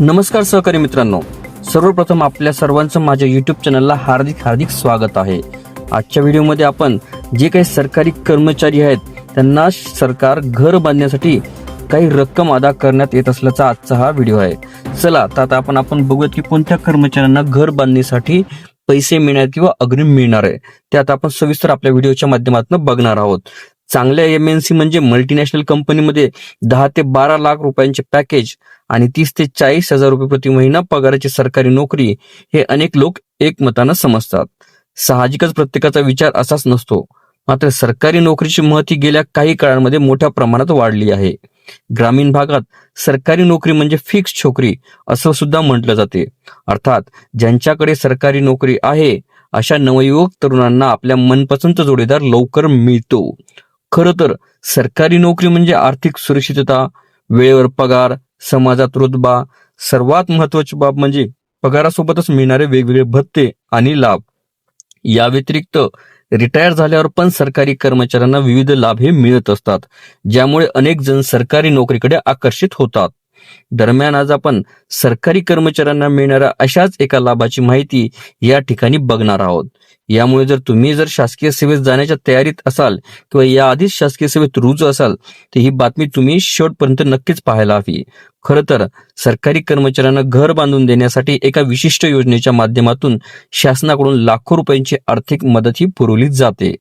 नमस्कार सहकारी मित्रांनो. सर्वप्रथम आपल्या सर्वांचं माझ्या यूट्यूब चॅनलला हार्दिक हार्दिक स्वागत आहे. आजच्या व्हिडिओमध्ये आपण जे काही सरकारी कर्मचारी आहेत त्यांना सरकार घर बांधण्यासाठी काही रक्कम अदा करण्यात येत असल्याचा आजचा हा व्हिडिओ आहे. चला तर आता आपण आपण बघूयात की कोणत्या कर्मचाऱ्यांना घर बांधणीसाठी पैसे मिळणार किंवा अग्रिम मिळणार आहे. ते आता आपण सविस्तर आपल्या व्हिडिओच्या माध्यमातून बघणार आहोत. चांगल्या एम एन सी म्हणजे मल्टीनॅशनल कंपनीमध्ये दहा ते बारा लाख रुपयांचे पॅकेज आणि तीस ते चाळीस हजार रुपये प्रति महिना पगाराची सरकारी नोकरी हे अनेक लोक एकमतानं समजतात. साहजिकच प्रत्येकाचा विचार असाच नसतो. मात्र सरकारी नोकरीची महती गेल्या काही काळांमध्ये मोठ्या प्रमाणात वाढली आहे. ग्रामीण भागात सरकारी नोकरी म्हणजे फिक्स छोकरी असं सुद्धा म्हटलं जाते. अर्थात ज्यांच्याकडे सरकारी नोकरी आहे अशा नवयुवक तरुणांना आपल्या मनपसंत जोडीदार लवकर मिळतो. खरं तर सरकारी नोकरी म्हणजे आर्थिक सुरक्षितता वेळेवर पगार समाजात रुतबा सर्वात महत्वाची बाब म्हणजे पगारासोबतच मिळणारे वेगवेगळे भत्ते आणि लाभ. या व्यतिरिक्त रिटायर झाल्यावर पण सरकारी कर्मचाऱ्यांना विविध लाभ हे मिळत असतात ज्यामुळे अनेक जण सरकारी नोकरीकडे आकर्षित होतात. दरम्यान आज आपण सरकारी कर्मचाऱ्यांना मिळणाऱ्या अशाच एका लाभाची माहिती या ठिकाणी बघणार आहोत. यामुळे जर तुम्ही जर शासकीय सेवेत जाण्याच्या तयारीत असाल किंवा याआधीच शासकीय सेवेत रुजू असाल तर ही बातमी तुम्ही शेवटपर्यंत नक्कीच पाहायला हवी. खरं तर सरकारी कर्मचाऱ्यांना घर बांधून देण्यासाठी एका विशिष्ट योजनेच्या माध्यमातून शासनाकडून लाखो रुपयांची आर्थिक मदत ही पुरवली जाते.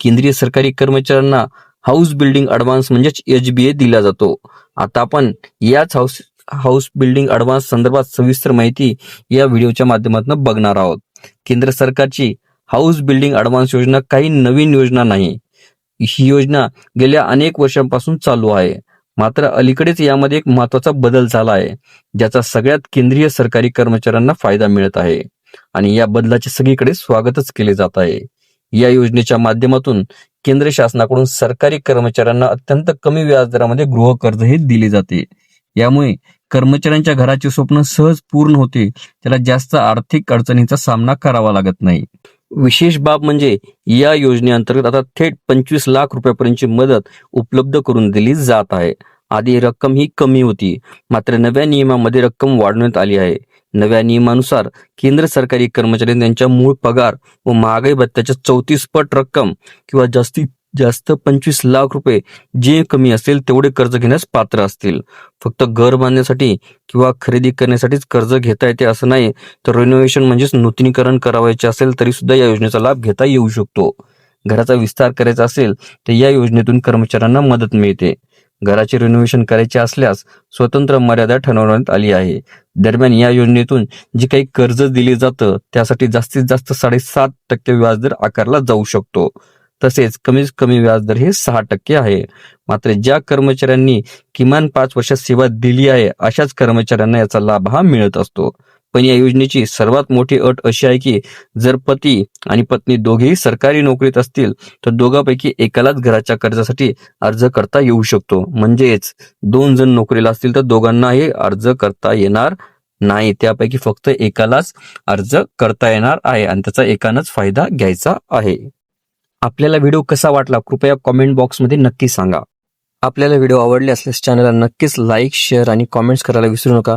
केंद्रीय सरकारी कर्मचाऱ्यांना हाऊस बिल्डिंग अडव्हान्स म्हणजेच एच बी ए दिला जातो. आता आपण याच हाऊस हाऊस बिल्डिंग अडव्हान्स संदर्भात सविस्तर माहिती या व्हिडिओच्या माध्यमातून बघणार आहोत. केंद्र सरकारची हाऊस बिल्डिंग अडव्हान्स योजना काही नवीन योजना नाही. ही योजना गेल्या अनेक वर्षांपासून चालू आहे. मात्र अलीकडेच यामध्ये एक महत्त्वाचा बदल झाला आहे ज्याचा सगळ्यात केंद्रीय सरकारी कर्मचाऱ्यांना फायदा मिळत आहे. आणि या बदलाचे सगळीकडे स्वागतच केले जात आहे. या योजनेच्या माध्यमातून केंद्र शासनाकडून सरकारी कर्मचाऱ्यांना अत्यंत कमी व्याजदरामध्ये गृह कर्ज हे दिले जाते. यामुळे कर्मचाऱ्यांच्या घराचे स्वप्न सहज पूर्ण होते. त्याला जास्त आर्थिक अडचणींचा सामना करावा लागत नाही. विशेष बाब म्हणजे या योजनेअंतर्गत आता थेट पंचवीस लाख रुपयापर्यंतची मदत उपलब्ध करून दिली जात आहे. आधी रक्कम ही कमी होती. मात्र नव्या नियमामध्ये रक्कम वाढवण्यात आली आहे. नव्या नियमानुसार केंद्र सरकारी कर्मचारी त्यांच्या मूळ पगार व महागाई भत्त्याच्या चौतीस पट रक्कम किंवा जास्तीत जास्त पंचवीस लाख रुपये जे कमी असेल तेवढे कर्ज घेण्यास पात्र असतील. फक्त घर बांधण्यासाठी किंवा खरेदी करण्यासाठीच कर्ज घेता येते असं नाही तर रिनोव्हेशन म्हणजेच नूतनीकरण करावायचे असेल तरी सुद्धा या योजनेचा लाभ घेता येऊ शकतो. घराचा विस्तार करायचा असेल तर या योजनेतून कर्मचाऱ्यांना मदत मिळते. घराचे रिनोव्हेशन करायचे असल्यास स्वतंत्र मर्यादा ठरवण्यात आली आहे. दरम्यान या योजनेतून जे काही कर्ज दिले जातं त्यासाठी जास्तीत जास्त साडेसात टक्के व्याजदर आकारला जाऊ शकतो. तसेच कमीत कमी व्याजदर हे सहा टक्के आहे. मात्र ज्या कर्मचाऱ्यांनी किमान पाच वर्षात सेवा दिली आहे अशाच कर्मचाऱ्यांना याचा लाभ हा मिळत असतो. पण या योजनेची सर्वात मोठी अट अशी आहे की जर पती आणि पत्नी दोघेही सरकारी नोकरीत असतील तर दोघांपैकी एकालाच घराच्या कर्जासाठी अर्ज करता येऊ शकतो. म्हणजेच दोन जण नोकरीला असतील तर दोघांनाही अर्ज करता येणार नाही. त्यापैकी फक्त एकालाच अर्ज करता येणार आहे आणि त्याचा एकानंच फायदा घ्यायचा आहे. आपल्याला व्हिडिओ कसा वाटला कृपया कॉमेंट बॉक्समध्ये नक्की सांगा. आपल्याला व्हिडिओ आवडले असल्यास चॅनलला नक्कीच लाईक शेअर आणि कॉमेंट्स करायला विसरू नका.